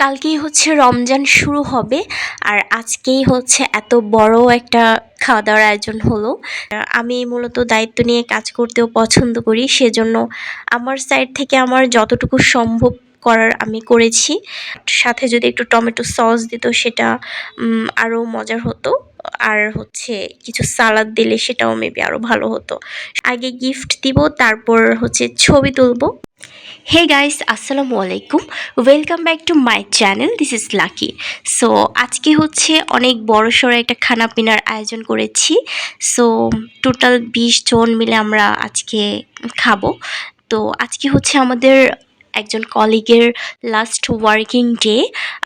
কালকেই হচ্ছে রমজান শুরু হবে আর আজকেই হচ্ছে এত বড় একটা খাওয়া দাওয়ার আয়োজন হলো। আমি মূলত দায়িত্ব নিয়ে কাজ করতেও পছন্দ করি, সেজন্য আমার সাইড থেকে আমার যতটুকু সম্ভব করার আমি করেছি। সাথে যদি একটু টমেটো সস দিত সেটা আরও মজার হতো। আর হচ্ছে কিছু সালাদ দিলে সেটাও মেবি আরও ভালো হতো। আগে গিফট দিব, তারপর হচ্ছে ছবি তুলবো। হে গাইস আসসালামু আলাইকুম welcome back to my channel this is Lucky so আজকে হচ্ছে অনেক বড় সড়ো একটা খানা পিনার আয়োজন করেছি। সো টোটাল বিশ জন মিলে আমরা আজকে খাব। তো আজকে হচ্ছে আমাদের একজন কলিগের লাস্ট ওয়ার্কিং ডে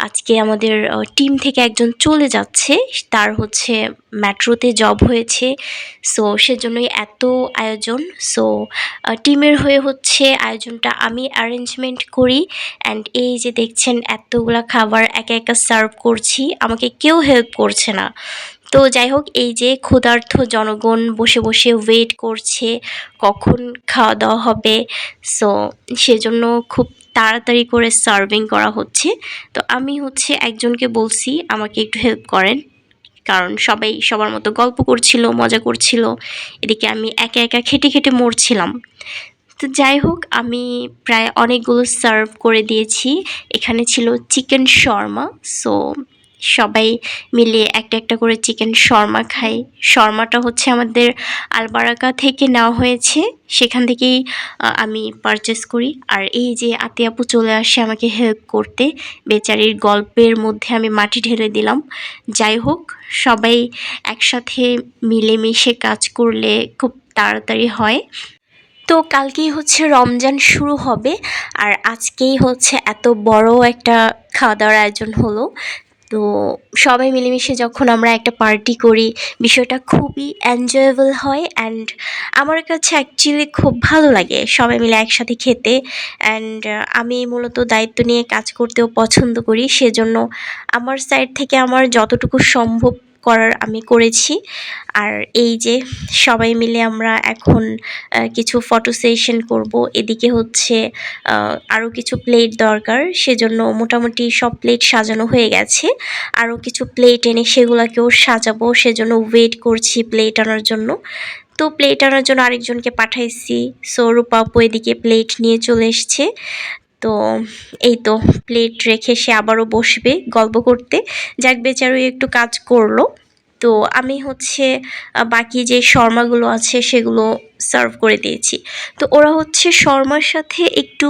আজকে আমাদের টিম থেকে একজন চলে যাচ্ছে। তার হচ্ছে মেট্রোতে জব হয়েছে। সো সেজন্যই এত আয়োজন। সো টিমের হয়ে হচ্ছে আয়োজনটা আমি অ্যারেঞ্জমেন্ট করি। অ্যান্ড এই যে দেখছেন, এতগুলা খাবার একা একা সার্ভ করছি। আমাকে কেউ হেল্প করছে না। তো যাই হোক, এই যে ক্ষুধার্থ জনগণ বসে বসে ওয়েট করছে, কখন খাওয়া দাওয়া হবে সো সেজন্য খুব তাড়াতাড়ি করে সার্ভিং করা হচ্ছে। তো আমি হচ্ছে একজনকে বলছি, আমাকে একটু হেল্প করেন। কারণ সবাই সবার মতো গল্প করছিল, মজা করছিল, এদিকে আমি একা একা খেটে খেটে মরছিলাম। তো যাই হোক, আমি প্রায় অনেকগুলো সার্ভ করে দিয়েছি। এখানে ছিল চিকেন শর্মা সো সবাই মিলে একটা একটা করে চিকেন শর্মা খাই শর্মাটা হচ্ছে আমাদের আলবারাকা থেকে নেওয়া হয়েছে। সেখান থেকেই আমি পারচেস করি। আর এই যে আতে আপু চলে আসে আমাকে হেল্প করতে, বেচারির গল্পের মধ্যে আমি মাটি ঢেলে দিলাম। যাই হোক, সবাই একসাথে মিলেমিশে কাজ করলে খুব তাড়াতাড়ি হয়। তো কালকেই হচ্ছে রমজান শুরু হবে। আর আজকেই হচ্ছে এত বড় একটা খাওয়া দাওয়ার আয়োজন হলো। তো সবাই মিলেমিশে যখন আমরা একটা পার্টি করি, বিষয়টা খুবই এনজয়েবল হয় অ্যান্ড আমার কাছে অ্যাকচুয়ালি খুব ভালো লাগে সবাই মিলে একসাথে খেতে অ্যান্ড আমি মূলত দায়িত্ব নিয়ে কাজ করতেও পছন্দ করি। সেজন্য আমার সাইড থেকে আমার যতটুকু সম্ভব করার আমি করেছি। আর এই যে সবাই মিলে আমরা এখন কিছু ফটো সেশন করব। এদিকে হচ্ছে আরও কিছু প্লেট দরকার। সেজন্য মোটামুটি সব প্লেট সাজানো হয়ে গেছে। আরও কিছু প্লেট এনে সেগুলোকেও সাজাবো। সেজন্য ওয়েট করছি প্লেট আনার জন্য। তো প্লেট আনার জন্য আরেকজনকে পাঠাইছি। সো এদিকে প্লেট নিয়ে চলে এসছে। তো এই তো প্লেট রেখে সে আবারও বসবে গল্প করতে। যাক, বেচারো একটু কাজ করল। তো আমি হচ্ছে বাকি যে শর্মাগুলো আছে সেগুলো সার্ভ করে দিয়েছি। তো ওরা হচ্ছে শর্মার সাথে একটু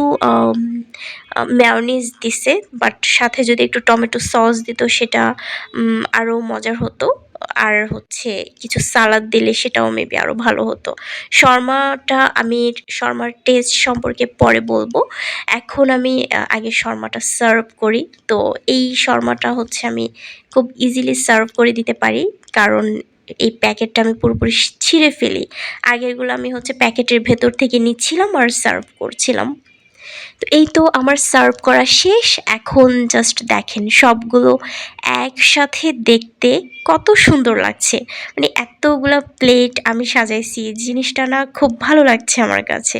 ম্যাওনিজ দিছে বাট সাথে যদি একটু টমেটো সস দিত সেটা আরও মজার হতো। আর হচ্ছে কিছু সালাদ দিলে সেটাও মেবি আরও ভালো হতো। শর্মাটা আমি শর্মার টেস্ট সম্পর্কে পরে বলব। এখন আমি আগে শর্মাটা সার্ভ করি। তো এই শর্মাটা হচ্ছে আমি খুব ইজিলি সার্ভ করে দিতে পারি। কারণ এই প্যাকেটটা আমি পুরোপুরি ছিঁড়ে ফেলি। আগেরগুলো আমি হচ্ছে প্যাকেটের ভেতর থেকে নিচ্ছিলাম আর সার্ভ করছিলাম। তো এই তো আমার সার্ভ করা শেষ। এখন জাস্ট দেখেন সবগুলো একসাথে দেখতে কত সুন্দর লাগছে। মানে এতগুলো প্লেট আমি সাজাইছি, জিনিসটা না খুব ভালো লাগছে আমার কাছে।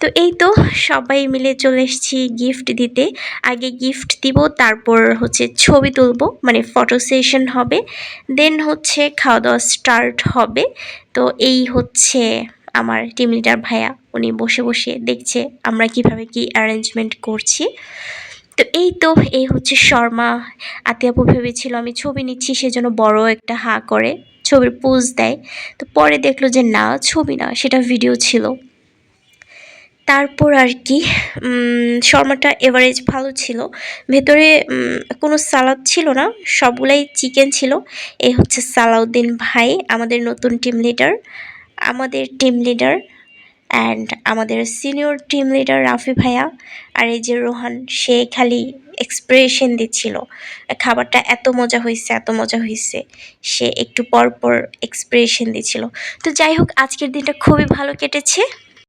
তো এই তো সবাই মিলে চলে এসেছি গিফট দিতে। আগে গিফট দিব, তারপর হচ্ছে ছবি তুলবো মানে ফটো সেশন হবে। দেন হচ্ছে খাওয়া দাওয়া স্টার্ট হবে। তো এই হচ্ছে আমার টিম লিডার ভাইয়া, উনি বসে বসে দেখছে আমরা কীভাবে কি অ্যারেঞ্জমেন্ট করছি। তো এই তো, এই হচ্ছে শর্মা। আতিয়াপু ভেবেছিল আমি ছবি নিচ্ছি সেজন্য বড় একটা হা করে ছবির পোজ দেয়। তো পরে দেখল যে না, ছবি না, সেটা ভিডিও ছিল। তারপর আর কি শর্মাটা এভারেজ ভালো ছিল। ভেতরে কোনো সালাদ ছিল না, সবগুলাই চিকেন ছিল। এই হচ্ছে সালাউদ্দিন ভাই, আমাদের নতুন টিম লিডার আমাদের টিম লিডার অ্যান্ড আমাদের সিনিয়র টিম লিডার রাফি ভাইয়া আর এই যে রোহান, সে খালি এক্সপ্রেশন দিচ্ছিল। খাবারটা এত মজা হয়েছে এত মজা হয়েছে সে একটু পর পর এক্সপ্রেশন দিচ্ছিল। তো যাই হোক, আজকের দিনটা খুবই ভালো কেটেছে।